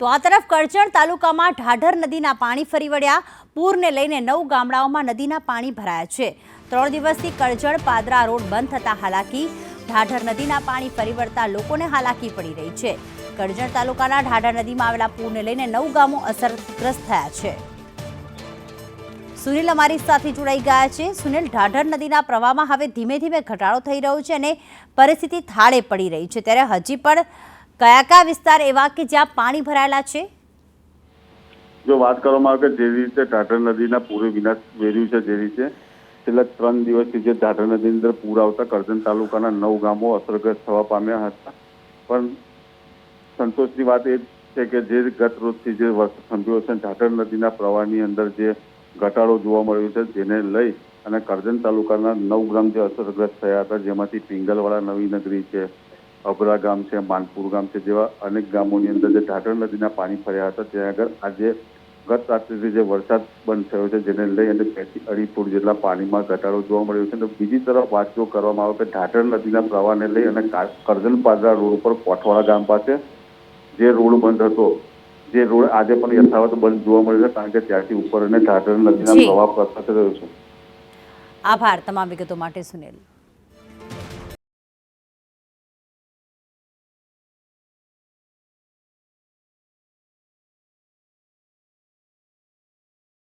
તો આ તરફ કરજણ તાલુકામાં ઢાઢર નદીના પાણી ફરી વળ્યા. પૂરને લઈને નવ ગામડાઓમાં નદીના પાણી ભરાયા છે. ત્રણ દિવસથી કરજણ પાદરા રોડ બંધ થતા હાલાકી. ઢાઢર નદીના પાણી ફરી વળતા લોકોને હાલાકી પડી રહી છે. કરજણ તાલુકાના ઢાઢર નદીમાં આવેલા પૂરને લઈને નવ ગામો અસરગ્રસ્ત થયા છે. સુનિલ અમારી સાથે જોડાઈ ગયા છે. સુનિલ, ઢાઢર નદીના પ્રવાહમાં હવે ધીમે ધીમે ઘટાડો થઈ રહ્યો છે અને પરિસ્થિતિ થાળે પડી રહી છે. ત્યારે હજી પણ કયા કયા વિસ્તાર એવા કે જ્યાં પાણી ભરાયેલા છે? જો વાત કરવામાં આવે કે જે રીતે ઢાઢર નદીના પૂરે વિનાશ વેર્યું છે, જે રીતે છેલ્લા ત્રણ દિવસથી જે ઢાઢર નદીની અંદર પૂર આવતા કરજણ તાલુકાના નવ ગામો અસરગ્રસ્ત થવા પામ્યા હતા. પણ સંતોષની વાત એ છે કે જે ગત રોજથી જે વરસાદ થંભ્યો છે ઢાઢર નદીના પ્રવાહની અંદર જે ઘટાડો જોવા મળ્યો છે, જેને લઈ અને કરજણ તાલુકાના નવ ગામ જે અસરગ્રસ્ત થયા હતા, જેમાંથી પિંગલવાળા નવી નગરી છે અબરા ગામ છે માનપુર ગામ છે જેવા અનેક ગામોની અંદર જે ઢાઢર નદીના પાણી ફર્યા હતા ત્યાં આગળ આજે ગત રાત્રિથી જે વરસાદ બંધ થયો છે જેને લઈ અને બેથી અઢી ફૂટ જેટલા પાણીમાં ઘટાડો જોવા મળ્યો છે. તો બીજી તરફ વાત જો કરવામાં આવે કે ઢાઢર નદીના પ્રવાહને લઈ અને કરજણ પાદરા રોડ ઉપર કોઠવાડા ગામ પાસે જે રોડ બંધ હતો જે રોડ આજે પણ યથાવત બંધ જોવા મળ્યો છે કારણ કે ત્યાંથી ઉપર અને ઢાઢર નદીના પ્રવાહ પ્રસાર રહ્યો છે. આભાર તમામ વિગતો માટે સુનિલ.